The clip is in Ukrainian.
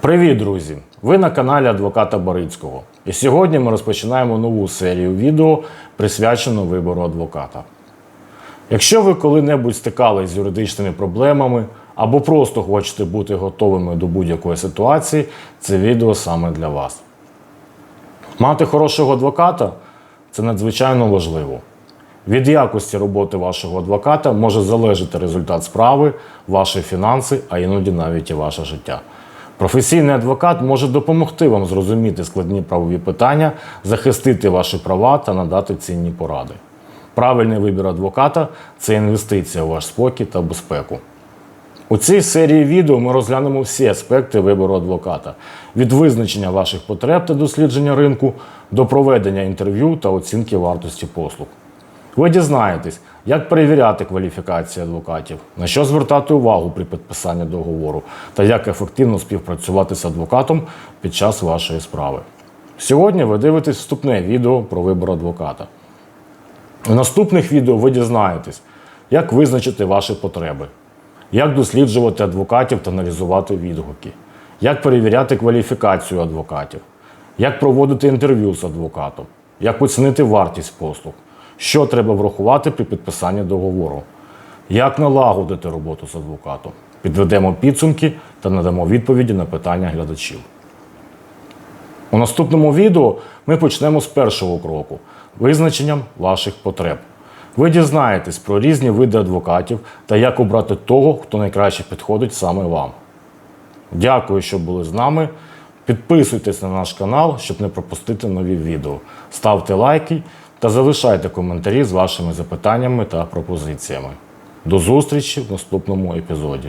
Привіт, друзі! Ви на каналі адвоката Борицького. І сьогодні ми розпочинаємо нову серію відео, присвячену вибору адвоката. Якщо ви коли-небудь стикались з юридичними проблемами або просто хочете бути готовими до будь-якої ситуації, це відео саме для вас. Мати хорошого адвоката це надзвичайно важливо. Від якості роботи вашого адвоката може залежати результат справи, ваші фінанси, а іноді навіть і ваше життя. Професійний адвокат може допомогти вам зрозуміти складні правові питання, захистити ваші права та надати цінні поради. Правильний вибір адвоката це інвестиція у ваш спокій та безпеку. У цій серії відео ми розглянемо всі аспекти вибору адвоката: від визначення ваших потреб та дослідження ринку до проведення інтерв'ю та оцінки вартості послуг. Ви дізнаєтесь, як перевіряти кваліфікацію адвокатів, на що звертати увагу при підписанні договору та як ефективно співпрацювати з адвокатом під час вашої справи. Сьогодні ви дивитесь вступне відео про вибор адвоката. У наступних відео ви дізнаєтесь, як визначити ваші потреби, як досліджувати адвокатів та аналізувати відгуки, як перевіряти кваліфікацію адвокатів, як проводити інтерв'ю з адвокатом, як оцінити вартість послуг, що треба врахувати при підписанні договору, як налагодити роботу з адвокатом. Підведемо підсумки та надамо відповіді на питання глядачів. У наступному відео ми почнемо з першого кроку визначенням ваших потреб. Ви дізнаєтесь про різні види адвокатів та як обрати того, хто найкраще підходить саме вам. Дякую, що були з нами. Підписуйтесь на наш канал, щоб не пропустити нові відео. Ставте лайки та залишайте коментарі з вашими запитаннями та пропозиціями. До зустрічі в наступному епізоді.